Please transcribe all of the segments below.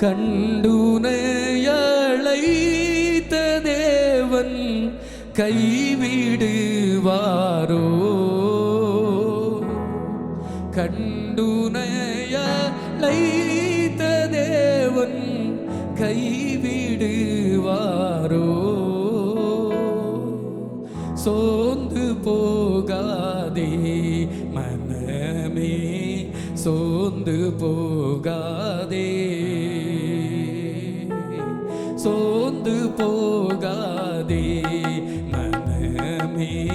கண்டுனையழைத்த தேவன் கைவிடுவாரோ? கண்டுனையழைத்த தேவன் கைவிடுவாரோ? சோந்து போகாதே மனமே சோந்து போகாதே. போகாதே. மனமே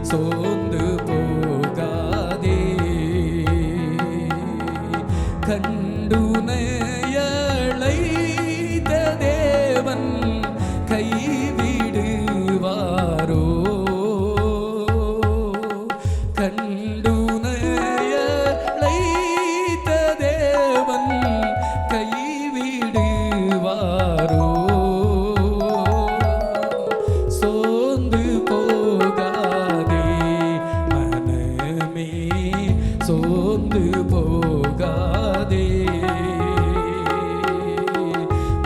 சோர்ந்து போகாதே. கண்டுனையழைத்த தேவன் கைவிடுவாரோ? கண்டுனையழைத்த കൊണ്ടു പോകാതെ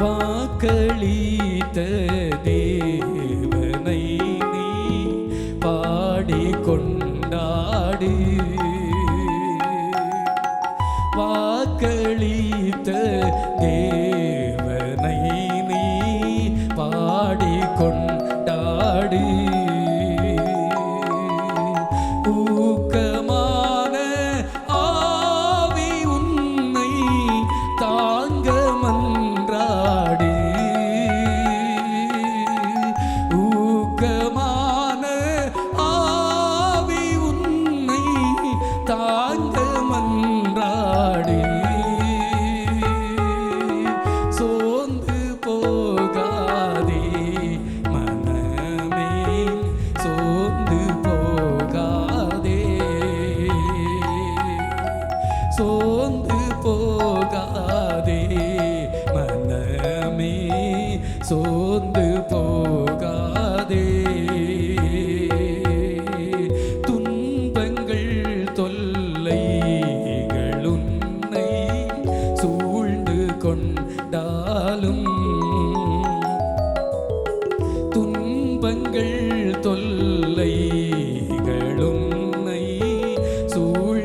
വാക്കളീത്ത ദേവനൈ നീ പാടിക്കൊണ്ടാട്. വാക്കളീത്ത ദേവനൈ சோர்ந்து போகாதே. துன்பங்கள் தொல்லைகள் உன்னை சூழ்ந்து கொண்டாலும் துன்பங்கள் தொல்லைகள் உன்னை சூழ்ந்து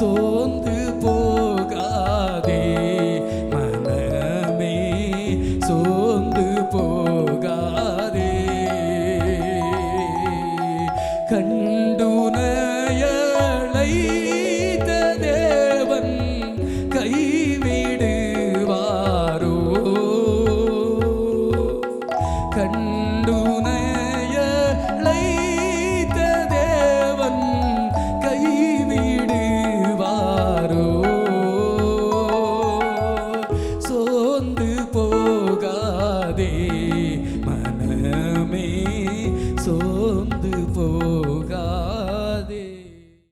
சோர்ந்து போகாதே. மனமே சோர்ந்து போகாதே. கண்டுனையழைத்த the